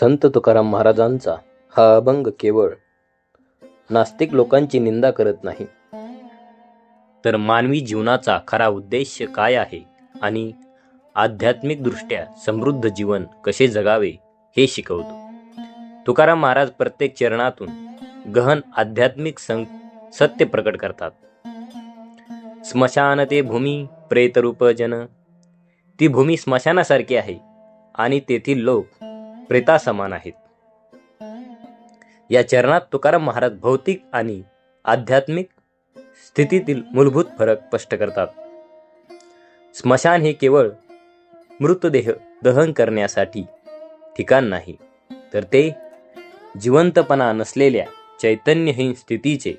संत तुकाराम महाराजांचा हा अभंग केवळ नास्तिक लोकांची निंदा करत नाही. तर मानवी जीवनाचा खरा उद्देश काय आहे आणि आध्यात्मिकदृष्ट्या समृद्ध जीवन कसे जगावे हे शिकवतो. तुकाराम महाराज प्रत्येक चरणातून गहन आध्यात्मिक सं सत्य प्रकट करतात. स्मशान ते भूमी प्रेतरूप जन. ती भूमी स्मशानासारखी आहे आणि तेथील लोक प्रेतासमान आहेत. या चरणात तुकाराम महाराज भौतिक आणि आध्यात्मिक स्थितीतील मूलभूत फरक स्पष्ट करतात. स्मशान हे केवळ मृतदेह दहन करण्यासाठी ठिकाण नाही तर ते जिवंतपणा नसलेल्या चैतन्यहीन स्थितीचे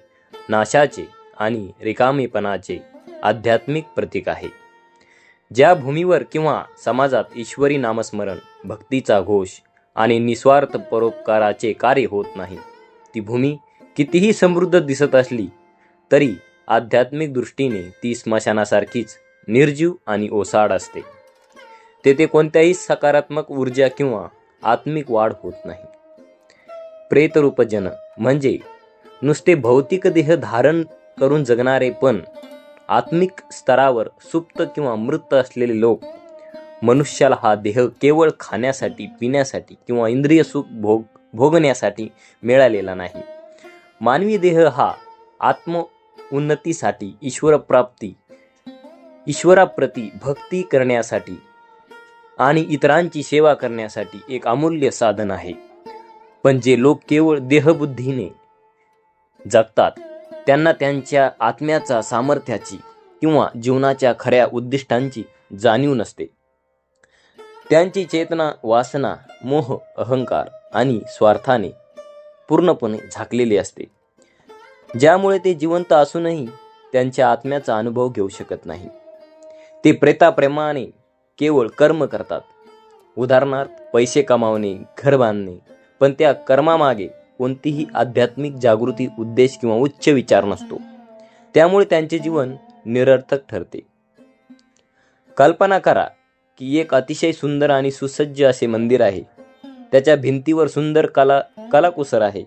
नाशाचे आणि रिकामीपणाचे आध्यात्मिक प्रतीक आहे. ज्या भूमीवर किंवा समाजात ईश्वरी नामस्मरण भक्तीचा घोष आणि निस्वार्थ परोपकाराचे कार्य होत नाही. ती भूमी कितीही समृद्ध दिसत असली तरी आध्यात्मिक दृष्टीने ती स्मशानासारखीच निर्जीव आणि ओसाड असते. तेथे कोणत्याही सकारात्मक ऊर्जा किंवा आत्मिक वाढ होत नाही. प्रेतरूपजन म्हणजे नुसते भौतिक देह धारण करून जगणारे पण आत्मिक स्तरावर सुप्त किंवा मृत असलेले लोक मनुष्याला हा देह केवळ खाण्यासाठी पिण्यासाठी किंवा इंद्रिय सुख भोग भोगण्यासाठी मिळालेला नाही. मानवी देह हा आत्म उन्नतीसाठी ईश्वरप्राप्ती ईश्वराप्रती भक्ती करण्यासाठी आणि इतरांची सेवा करण्यासाठी एक अमूल्य साधन आहे. पण जे लोक केवळ देहबुद्धीने जगतात त्यांना त्यांच्या आत्म्याचा सामर्थ्याची किंवा जीवनाच्या खऱ्या उद्दिष्टांची जाणीव नसते. त्यांची चेतना वासना मोह अहंकार आणि स्वार्थाने पूर्णपणे झाकलेली असते. ज्यामुळे ते जिवंत असूनही त्यांच्या आत्म्याचा अनुभव घेऊ शकत नाही. ते प्रेताप्रेमाने केवळ कर्म करतात. उदाहरणार्थ पैसे कमावणे घर बांधणे पण त्या कर्मामागे कोणतीही आध्यात्मिक जागृती उद्देश किंवा उच्च विचार नसतो. त्यामुळे त्यांचे जीवन निरर्थक ठरते. कल्पना करा की एक अतिशय सुंदर आणि सुसज्ज असे मंदिर आहे. त्याच्या भिंतीवर सुंदर कला कलाकुसर आहे.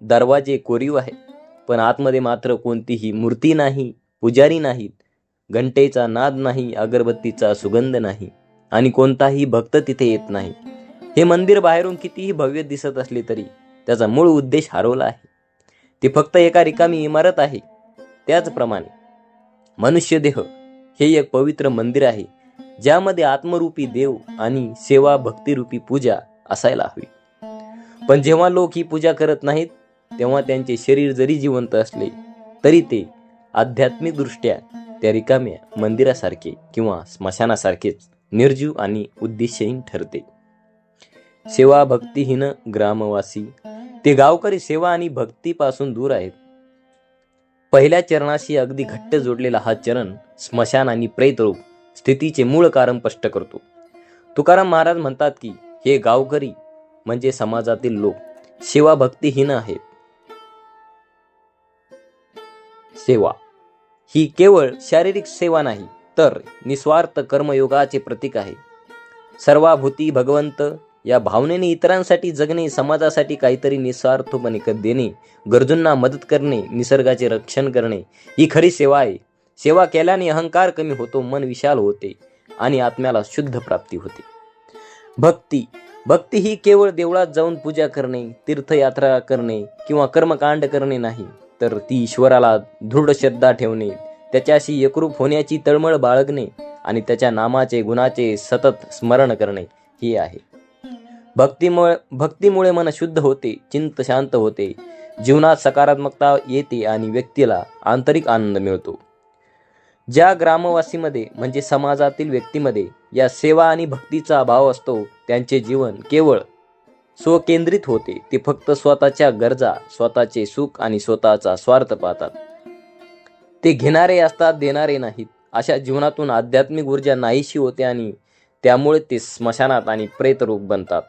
दरवाजे कोरीव आहे पण आतमध्ये मात्र कोणतीही मूर्ती नाही पुजारी नाहीत घंटेचा नाद नाही अगरबत्तीचा सुगंध नाही आणि कोणताही भक्त तिथे येत नाही. हे मंदिर बाहेरून कितीही भव्य दिसत असले तरी त्याचा मूळ उद्देश हरवला आहे. ते फक्त एका रिकामी इमारत आहे. त्याचप्रमाणे मनुष्यदेह हे एक पवित्र मंदिर आहे. ज्यामध्ये आत्मरूपी देव आणि सेवा भक्तिरूपी पूजा असायला हवी. पण जेव्हा लोक ही पूजा करत नाहीत तेव्हा त्यांचे शरीर जरी जिवंत असले तरी ते आध्यात्मिकदृष्ट्या त्या रिकाम्या मंदिरासारखे किंवा स्मशानासारखेच निर्जीव आणि उद्देशहीन ठरते. सेवा भक्तिहीन ग्रामवासी ते गावकरी सेवा आणि भक्तीपासून दूर आहेत. पहिल्या चरणाशी अगदी घट्ट जोडलेला हा चरण स्मशान आणि प्रेतरूप स्थितीचे मूळ कारण स्पष्ट करतो. तुकाराम महाराज म्हणतात की हे गावकरी म्हणजे समाजातील लोक. सेवा भक्तिहीन आहेत. सेवा. ही केवळ शारीरिक सेवा नाही तर निस्वार्थ कर्मयोगाचे प्रतीक आहे. सर्वाभूती भगवंत या भावनेने इतरांसाठी जगणे समाजासाठी काहीतरी निस्वार्थपणे क- देणे गरजूंना मदत करणे निसर्गाचे रक्षण करणे ही खरी सेवा आहे. सेवा केल्याने अहंकार कमी होतो मन विशाल होते आणि आत्म्याला शुद्ध प्राप्ती होते. भक्ती भक्ती ही केवळ देवळात जाऊन पूजा करणे तीर्थयात्रा करणे किंवा कर्मकांड करणे नाही तर ती ईश्वराला दृढ श्रद्धा ठेवणे त्याच्याशी एकरूप होण्याची तळमळ बाळगणे आणि त्याच्या नामाचे गुणाचे सतत स्मरण करणे ही आहे. भक्तीमुळे भक्तीमुळे मन शुद्ध होते चिंत शांत होते जीवनात सकारात्मकता येते आणि व्यक्तीला आंतरिक आनंद मिळतो. ज्या ग्रामवासीमध्ये म्हणजे समाजातील व्यक्तीमध्ये या सेवा आणि भक्तीचा अभाव असतो त्यांचे जीवन केवळ स्वकेंद्रित होते. ते फक्त स्वतःच्या गरजा स्वतःचे सुख आणि स्वतःचा स्वार्थ पाहतात. ते घेणारे असतात देणारे नाहीत. अशा जीवनातून आध्यात्मिक ऊर्जा नाहीशी होते आणि त्यामुळे ते स्मशानात आणि प्रेतरूप बनतात.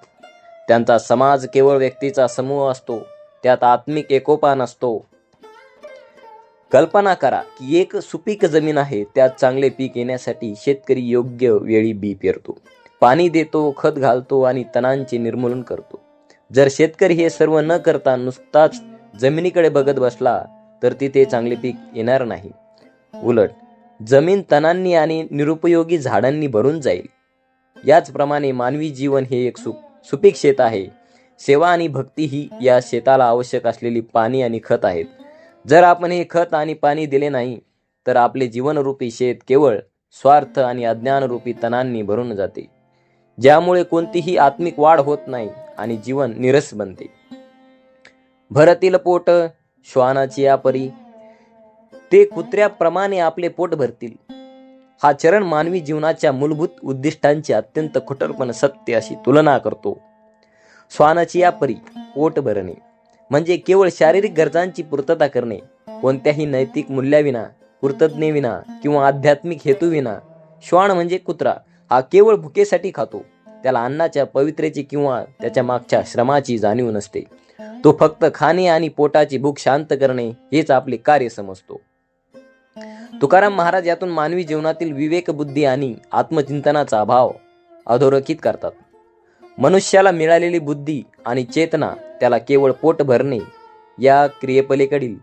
त्यांचा समाज केवळ व्यक्तीचा समूह असतो त्यात आत्मिक एकोपा नसतो. कल्पना करा की एक सुपीक जमीन आहे त्यात चांगले पीक येण्यासाठी शेतकरी योग्य वेळी बी पेरतो. पाणी देतो खत घालतो आणि तणांचे निर्मूलन करतो. जर शेतकरी हे सर्व न करता नुसताच जमिनीकडे बघत बसला तर तिथे चांगले पीक येणार नाही. उलट जमीन तणांनी आणि निरुपयोगी झाडांनी भरून जाईल. याचप्रमाणे मानवी जीवन हे एक सु सुपीक शेत आहे. सेवा आणि भक्ती ही या शेताला आवश्यक असलेली पाणी आणि खत आहेत. जर आपण हे खत आणि पाणी दिले नाही तर आपले जीवनरूपी शेत केवळ स्वार्थ आणि अज्ञानरूपी तणांनी भरून जाते ज्यामुळे कोणतीही आत्मिक वाढ होत नाही आणि जीवन निरस बनते. भरतील पोट श्वानाची या परी ते कुत्र्याप्रमाणे आपले पोट भरतील. हा चरण मानवी जीवनाच्या मूलभूत उद्दिष्टांची अत्यंत खोटरपण सत्य अशी तुलना करतो. श्वानाची या परी पोट भरणे. म्हणजे केवळ शारीरिक गरजांची पूर्तता करणे कोणत्याही नैतिक मूल्याविना कृतज्ञेविना किंवा आध्यात्मिक हेतूविना. श्वान म्हणजे कुत्रा हा केवळ भुकेसाठी खातो. त्याला अन्नाच्या पवित्रेची किंवा त्याच्या मागच्या श्रमाची जाणीव नसते. तो फक्त खाणे आणि पोटाची भूक शांत करणे हेच आपले कार्य समजतो. तुकाराम महाराज यातून मानवी जीवनातील विवेक बुद्धी आणि आत्मचिंतनाचा अभाव अधोरेखित करतात. मनुष्याला मिळालेली बुद्धी आणि चेतना त्याला केवळ पोट भरणे या क्रियेपलीकडील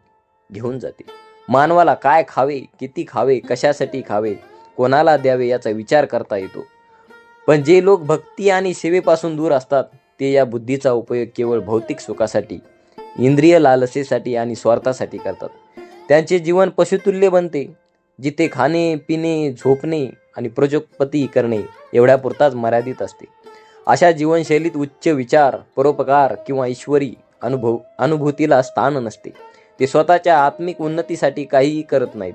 घेऊन जाते. मानवाला काय खावे किती खावे कशासाठी खावे कोणाला द्यावे याचा विचार करता येतो. पण जे लोक भक्ती आणि सेवेपासून दूर असतात ते या बुद्धीचा उपयोग केवळ भौतिक सुखासाठी इंद्रिय लालसेसाठी आणि स्वार्थासाठी करतात. त्यांचे जीवन पशुतुल्य बनते जिथे खाणे पिणे झोपणे आणि प्रजोपती करणे एवढ्यापुरताच मर्यादित असते. अशा जीवनशैलीत उच्च विचार परोपकार किंवा ईश्वरी अनुभव अनुभूतीला स्थान नसते. ते स्वतःच्या आत्मिक उन्नतीसाठी काहीही करत नाहीत.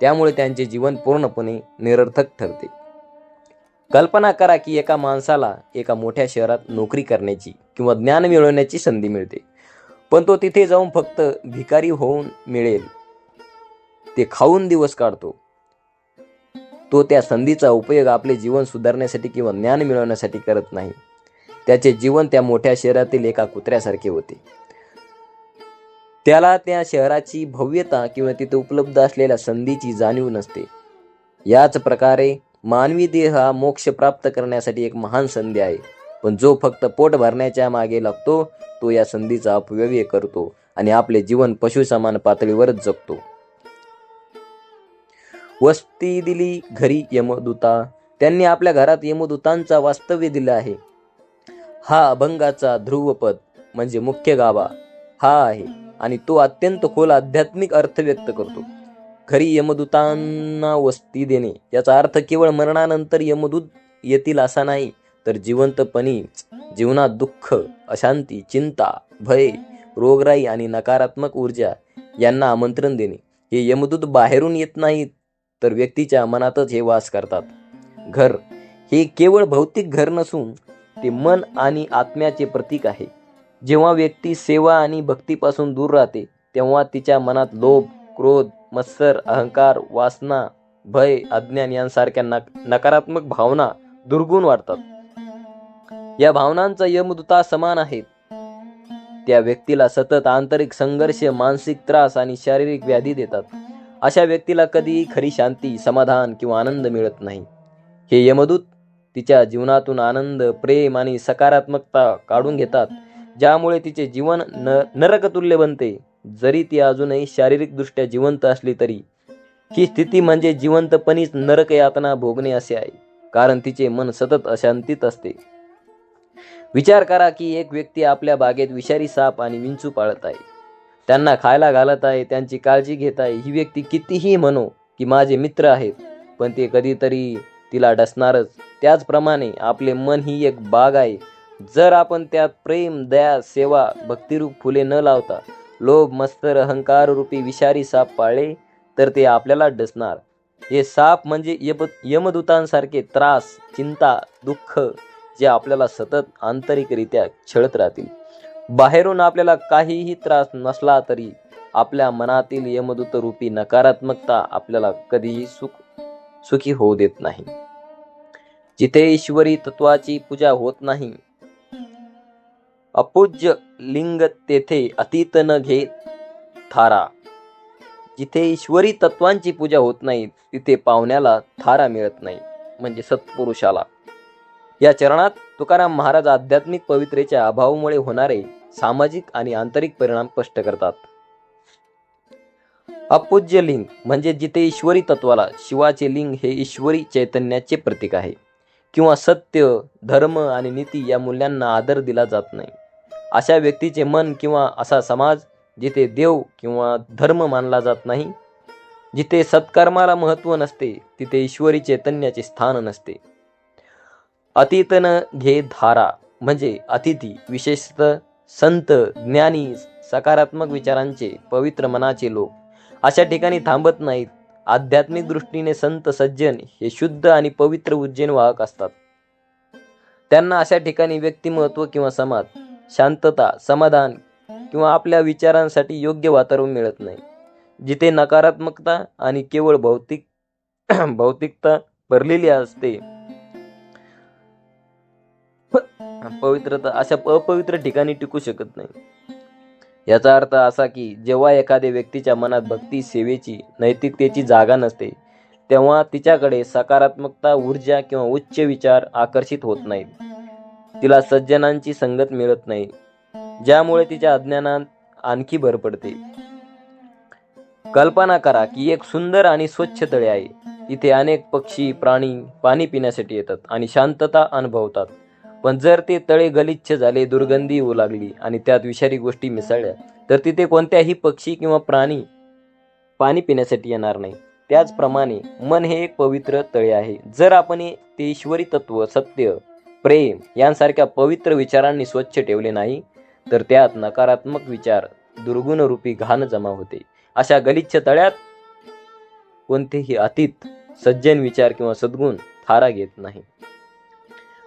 त्यामुळे त्यांचे जीवन पूर्णपणे निरर्थक ठरते. कल्पना करा की एका माणसाला एका मोठ्या शहरात नोकरी करण्याची किंवा ज्ञान मिळवण्याची संधी मिळते. पण तो तिथे जाऊन फक्त भिकारी होऊन मिळेल. ते खाऊन दिवस काढतो. तो त्या संधीचा उपयोग आपले जीवन सुधारण्यासाठी किंवा ज्ञान मिळवण्यासाठी करत नाही. त्याचे जीवन त्या मोठ्या शहरातील एका कुत्र्यासारखे होते. त्याला त्या शहराची भव्यता किंवा तिथे उपलब्ध असलेल्या संधीची जाणीव नसते. याच प्रकारे मानवी देह हा मोक्ष प्राप्त करण्यासाठी एक महान संधी आहे. पण जो फक्त पोट भरण्याच्या मागे लागतो तो या संधीचा अपव्यय करतो आणि आपले जीवन पशुसमान पातळीवरच जगतो. वस्ती दिली घरी यमदूता. त्यांनी आपल्या घरात यमदूतांचा वास्तव्य दिला आहे. हा अभंगाचा ध्रुवपद म्हणजे मुख्य गाभा. हा आहे आणि तो अत्यंत खोल आध्यात्मिक अर्थ व्यक्त करतो. घरी यमदूतांना वस्ती देणे याचा अर्थ केवळ मरणानंतर यमदूत येतील असा नाही तर जिवंतपणीच जीवनात दुःख अशांती चिंता भय रोगराई आणि नकारात्मक ऊर्जा यांना आमंत्रण देणे. हे यमदूत बाहेरून येत नाहीत तर व्यक्तीच्या मनातच हे वास करतात. घर हे केवळ भौतिक घर नसून ते मन आणि आत्म्याचे प्रतीक आहे. जेव्हा व्यक्ती सेवा आणि भक्तीपासून दूर राहते तेव्हा तिच्या मनात लोभ क्रोध मत्सर अहंकार वासना भय अज्ञान यांसारख्या नक नकारात्मक भावना दुर्गुण वाढतात. या भावनांचा यमदूता समान आहेत. त्या व्यक्तीला सतत आंतरिक संघर्ष मानसिक त्रास आणि शारीरिक व्याधी देतात. अशा व्यक्तीला कधीही खरी शांती समाधान किंवा आनंद मिळत नाही. हे यमदूत तिच्या जीवनातून आनंद प्रेम आणि सकारात्मकता काढून घेतात ज्यामुळे तिचे जीवन न नरकतुल्य बनते. जरी ती अजूनही शारीरिकदृष्ट्या जिवंत असली तरी ही स्थिती म्हणजे जिवंतपणीच नरक यातना भोगणे असे आहे कारण तिचे मन सतत अशांतीत असते. विचार करा की एक व्यक्ती आपल्या बागेत विषारी साप आणि विंचू पाळत आहे. त्यांना खायला घालत आहे त्यांची काळजी घेत आहे. ही व्यक्ती कितीही म्हणू की माझे मित्र आहेत पण ते कधीतरी तिला डसणारच. त्याचप्रमाणे आपले मन ही एक बाग आहे. जर आपण त्यात प्रेम दया सेवा भक्तिरूप फुले न लावता लोभ मस्तर अहंकार रूपी विषारी साप पाळले तर ते आपल्याला डसणार. हे साप म्हणजे यप यमदूतांसारखे त्रास चिंता दुःख जे आपल्याला सतत आंतरिकरित्या छळत राहतील. बाहेरून आपल्याला काहीही त्रास नसला तरी आपल्या मनातील यमदूत रूपी नकारात्मकता आपल्याला कधीही सुख सुखी होऊ देत नाही. जिथे ईश्वरी तत्वाची पूजा होत नाही अपूज्य लिंग तेथे अतीत न घे थारा. जिथे ईश्वरी तत्वांची पूजा होत नाही तिथे पाहुण्याला थारा मिळत नाही म्हणजे सत्पुरुषाला. या चरणात तुकाराम महाराज आध्यात्मिक पवित्रेच्या अभावामुळे होणारे सामाजिक आणि आंतरिक परिणाम स्पष्ट करतात. अपूज्य लिंग म्हणजे जिथे ईश्वरी तत्वाला शिवाचे लिंग हे ईश्वरी चैतन्याचे प्रतीक आहे किंवा सत्य धर्म आणि नीती या मूल्यांना आदर दिला जात नाही. अशा व्यक्तीचे मन किंवा असा समाज जिथे देव किंवा धर्म मानला जात नाही जिथे सत्कर्माला महत्त्व नसते तिथे ईश्वरी चैतन्याचे स्थान नसते. अतितन घे धारा म्हणजे अतिथी विशेषतः संत ज्ञानी सकारात्मक विचारांचे पवित्र मनाचे लोक. अशा ठिकाणी थांबत नाहीत. आध्यात्मिक दृष्टीने संत सज्जन हे शुद्ध आणि पवित्र उज्जैन वाहक असतात. त्यांना अशा ठिकाणी व्यक्तिमत्व किंवा समाज शांतता समाधान किंवा आपल्या विचारांसाठी योग्य वातावरण मिळत नाही. जिथे नकारात्मकता आणि केवळ भौतिक भौतिकता भरलेली असते पवित्रता अशा अपवित्र ठिकाणी टिकू शकत नाही. याचा अर्थ असा की जेव्हा एखाद्या व्यक्तीच्या मनात भक्ती सेवेची नैतिकतेची जागा नसते तेव्हा तिच्याकडे सकारात्मकता ऊर्जा किंवा उच्च विचार आकर्षित होत नाहीत. तिला सज्जनांची संगत मिळत नाही ज्यामुळे तिच्या अज्ञानात आणखी भर पडते. कल्पना करा की एक सुंदर आणि स्वच्छ तळे आहे. तिथे अनेक पक्षी प्राणी पाणी पिण्यासाठी येतात आणि शांतता अनुभवतात. पण जर ते तळे गलिच्छ झाले दुर्गंधी येऊ लागली आणि त्यात विषारी गोष्टी मिसळल्या तर तिथे कोणत्याही पक्षी किंवा प्राणी पाणी पिण्यासाठी येणार नाही. त्याचप्रमाणे मन हे एक पवित्र तळे आहे. जर आपण हे- ते ईश्वरी तत्व सत्य प्रेम यांसारख्या पवित्र विचारांनी स्वच्छ ठेवले नाही तर त्यात नकारात्मक विचार दुर्गुणरूपी घाण जमा होते. अशा गलिच्छ तळ्यात कोणतेही अतीत सज्जन विचार किंवा सद्गुण थारा घेत नाही.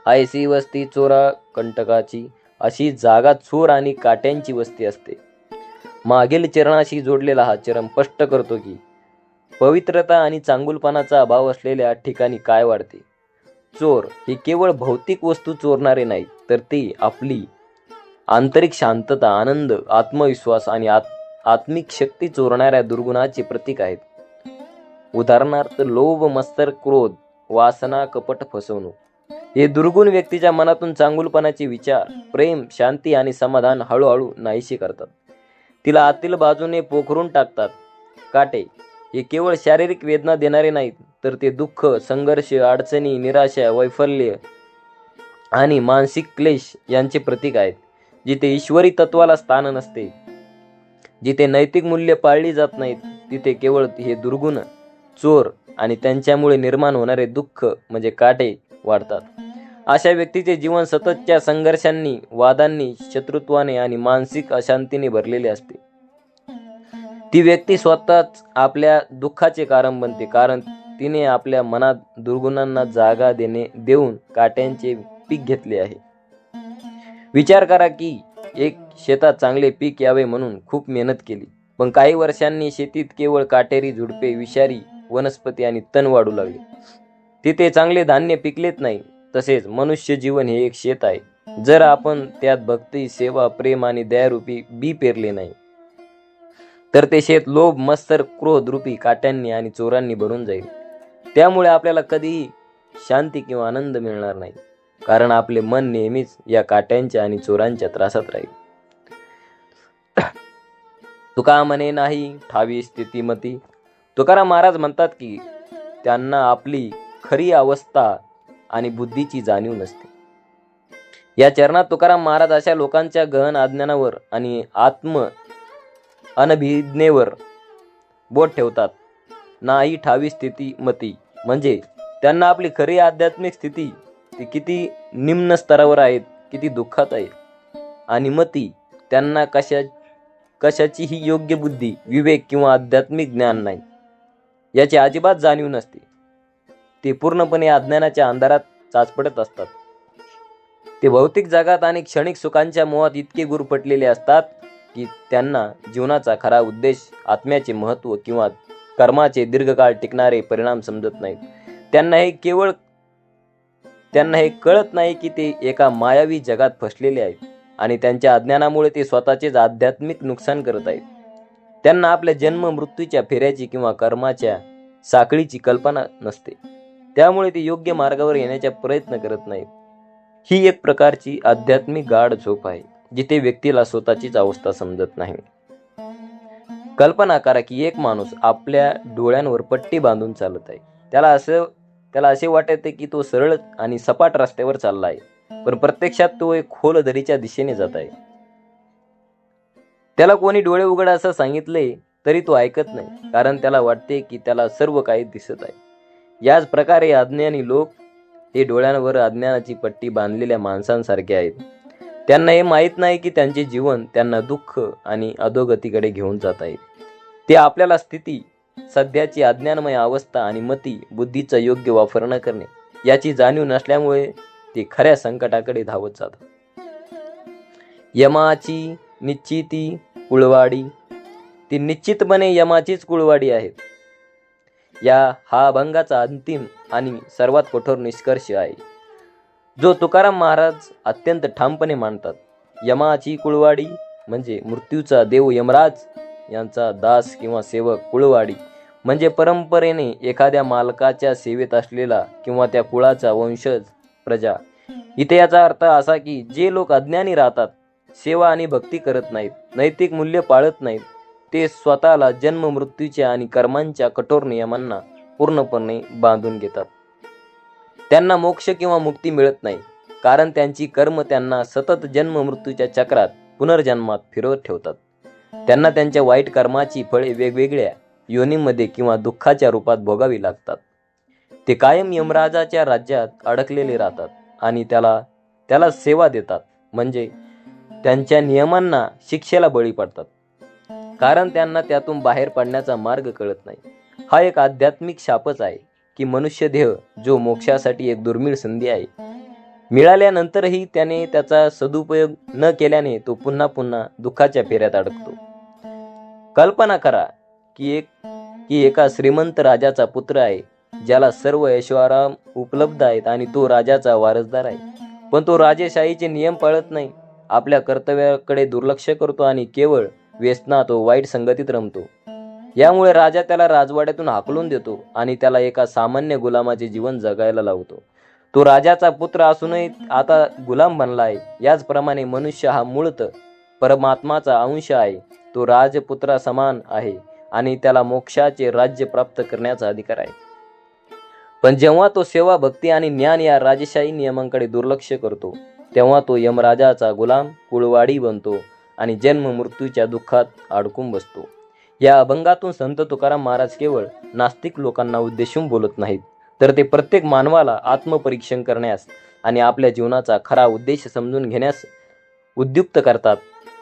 ऐसी वस्ती चोरा कंटकाची अशी जागा चोर आणि काट्यांची वस्ती असते. मागील चरणाशी जोडलेला हा चरण स्पष्ट करतो की पवित्रता आणि चांगुलपणाचा अभाव असलेल्या ठिकाणी काय वाढते? चोर ही केवळ भौतिक वस्तू चोरणारे नाहीत तर ती आपली आंतरिक शांतता आनंद आत्मविश्वास आणि आत आत्मिक शक्ती चोरणाऱ्या दुर्गुणाचे प्रतीक आहेत. उदाहरणार्थ लोभ मत्सर क्रोध वासना कपट फसवणूक. हे दुर्गुण व्यक्तीच्या मनातून चांगुलपणाचे विचार प्रेम शांती आणि समाधान हळूहळू नाहीशी करतात. तिला आतील बाजूने पोखरून टाकतात. काटे हे केवळ शारीरिक वेदना देणारे नाहीत तर ते दुःख संघर्ष अडचणी निराशा वैफल्य आणि मानसिक क्लेश यांचे प्रतीक आहेत जिथे ईश्वरी तत्वाला स्थान नसते. जिथे नैतिक मूल्य पाळली जात नाहीत तिथे केवळ हे दुर्गुण चोर आणि त्यांच्यामुळे निर्माण होणारे दुःख म्हणजे काटे वाढतात. अशा व्यक्तीचे जीवन सततच्या संघर्षांनी वादांनी शत्रुत्वाने आणि मानसिक अशांतीने भरलेले असते. ती व्यक्ती स्वतःच आपल्या दुःखाचे कारण बनते कारण तिने आपल्या मनात दुर्गुणांना जागा देणे देऊन काट्यांचे पीक घेतले आहे. विचार करा की एक शेतात चांगले पीक यावे म्हणून खूप मेहनत केली पण काही वर्षांनी शेतीत केवळ काटेरी झुडपे विषारी वनस्पती आणि तण वाढू लागले. तिथे चांगले धान्य पिकलेत नाही तसेच मनुष्य जीवन हे एक शेत आहे. जर आपण त्यात भक्ती सेवा प्रेम आणि दयारूपी बी पेरले नाही तर ते शेत लोभ मत्सर क्रोध रूपी काट्यांनी आणि चोरांनी भरून जाईल. त्यामुळे आपल्याला कधीही शांती किंवा आनंद मिळणार नाही कारण आपले मन नेहमीच या काट्यांच्या आणि चोरांच्या त्रासात राहील. तुका म्हणे नाही ठावी स्थितीमती. तुकाराम महाराज म्हणतात की त्यांना आपली खरी अवस्था आणि बुद्धीची जाणीव नसते. या चरणात तुकाराम महाराज अशा लोकांच्या गहन अज्ञानावर आणि आत्म अनभिज्ञेवर बोट ठेवतात. नाही ठावी स्थिती मती. म्हणजे त्यांना आपली खरी आध्यात्मिक स्थिती ती किती निम्न स्तरावर आहेत किती दुःखात आहे. आणि मती त्यांना कशा कशाचीही योग्य बुद्धी विवेक किंवा आध्यात्मिक ज्ञान नाही. याची अजिबात जाणीव नसते. ते पूर्णपणे अज्ञानाच्या अंधारात चाचपडत असतात. ते भौतिक जगात आणि क्षणिक सुखांच्या मोहात इतके गुरफटलेले असतात की त्यांना जीवनाचा खरा उद्देश आत्म्याचे महत्त्व किंवा कर्माचे दीर्घकाळ टिकणारे परिणाम समजत नाहीत. त्यांना हे केवळ त्यांना हे कळत नाही की ते एका मायावी जगात फसलेले आहेत आणि त्यांच्या अज्ञानामुळे ते स्वतःचेच आध्यात्मिक नुकसान करत आहेत. त्यांना आपल्या जन्म मृत्यूच्या फेऱ्याची किंवा कर्माच्या साखळीची कल्पना नसते. त्यामुळे ते योग्य मार्गावर येण्याचा प्रयत्न करत नाहीत. ही एक प्रकारची आध्यात्मिक गाढ झोप आहे जिथे व्यक्तीला स्वतःचीच अवस्था समजत नाही. कल्पना करा की एक माणूस आपल्या डोळ्यांवर पट्टी बांधून चालत आहे. त्याला असं त्याला असे वाटते की तो सरळ आणि सपाट रस्त्यावर चालला आहे पण प्रत्यक्षात तो एक खोल दरीच्या दिशेने जात आहे. त्याला कोणी डोळे उघडा असं सांगितले तरी तो ऐकत नाही कारण त्याला वाटते की त्याला सर्व काही दिसत आहे. याच प्रकारे अज्ञानी लोक हे डोळ्यांवर अज्ञानाची पट्टी बांधलेल्या माणसांसारखे आहेत. त्यांना हे माहीत नाही की त्यांचे जीवन त्यांना दुःख आणि अधोगतीकडे घेऊन जात आहे. ते आपल्याला स्थिती सध्याची अज्ञानमय अवस्था आणि मती बुद्धीचा योग्य वापर न करणे याची जाणीव नसल्यामुळे ते खऱ्या संकटाकडे धावत जातात. यमाची निश्चिती कुळवाडी ती निश्चितपणे यमाचीच कुळवाडी आहेत या हा अभंगाचा अंतिम आणि सर्वात कठोर निष्कर्ष आहे. जो तुकाराम महाराज अत्यंत ठामपणे मांडतात यमाची कुळवाडी म्हणजे मृत्यूचा देव यमराज यांचा दास किंवा सेवक कुळवाडी म्हणजे परंपरेने एखाद्या मालकाच्या सेवेत असलेला किंवा त्या कुळाचा वंशज प्रजा. इथे याचा अर्थ असा की जे लोक अज्ञानी राहतात सेवा आणि भक्ती करत नाहीत नैतिक मूल्य पाळत नाहीत ते स्वतःला जन्म मृत्यूच्या आणि कर्मांच्या कठोर नियमांना पूर्णपणे बांधून घेतात. त्यांना मोक्ष किंवा मुक्ती मिळत नाही कारण त्यांची कर्म त्यांना सतत जन्म मृत्यूच्या चक्रात पुनर्जन्मात फिरवत ठेवतात. त्यांना त्यांच्या वाईट कर्माची फळे वेगवेगळ्या योनीमध्ये किंवा दुःखाच्या रूपात भोगावी लागतात. ते कायम यमराजाच्या राज्यात अडकलेले राहतात आणि त्याला त्याला सेवा देतात म्हणजे त्यांच्या नियमांना शिक्षेला बळी पडतात. कारण त्यांना त्यातून बाहेर पडण्याचा मार्ग कळत नाही. हा एक आध्यात्मिक शापच आहे की मनुष्य देह जो मोक्षासाठी एक दुर्मिळ संधी आहे मिळाल्यानंतरही त्याने त्याचा सदुपयोग न केल्याने तो पुन्हा पुन्हा दुःखाच्या फेऱ्यात अडकतो. कल्पना करा की एक की एका श्रीमंत राजाचा पुत्र आहे ज्याला सर्व ऐश्वराम उपलब्ध आहेत आणि तो राजाचा वारसदार आहे. पण तो राजेशाहीचे नियम पाळत नाही आपल्या कर्तव्याकडे दुर्लक्ष करतो आणि केवळ व्यसनात वाईट संगतीत रमतो. यामुळे राजा त्याला राजवाड्यातून हाकलून देतो आणि त्याला एका सामान्य गुलामाचे जीवन जगायला लावतो. तो राजाचा पुत्र असूनही आता गुलाम बनला आहे. याचप्रमाणे मनुष्य हा मूळत परमात्माचा अंश आहे. तो राजपुत्रा समान आहे आणि त्याला मोक्षाचे राज्य प्राप्त करण्याचा अधिकार आहे. पण जेव्हा तो सेवा भक्ती आणि ज्ञान या राजशाही नियमांकडे दुर्लक्ष करतो तेव्हा तो यमराजाचा गुलाम कुळवाडी बनतो आणि जन्म मृत्यूच्या दुःखात अडकून बसतो. या अभंगातून संत तुकाराम महाराज केवळ नास्तिक लोकांना उद्देशून बोलत नाहीत तर ते प्रत्येक मानवाला आत्मपरीक्षण करण्यास आणि आपल्या जीवनाचा खरा उद्देश समजून घेण्यास उद्युक्त करतात.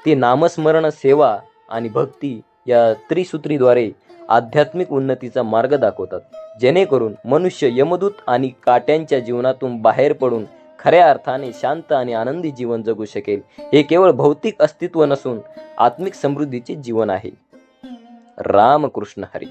ते नामस्मरण सेवा आणि भक्ती या त्रिसूत्रीद्वारे आध्यात्मिक उन्नतीचा मार्ग दाखवतात. जेणेकरून मनुष्य यमदूत आणि काट्यांच्या जीवनातून बाहेर पडून खऱ्या अर्थाने शांत आणि आनंदी जीवन जगू शकेल. हे केवळ भौतिक अस्तित्व नसून आत्मिक समृद्धीचे जीवन आहे. रामकृष्ण हरी.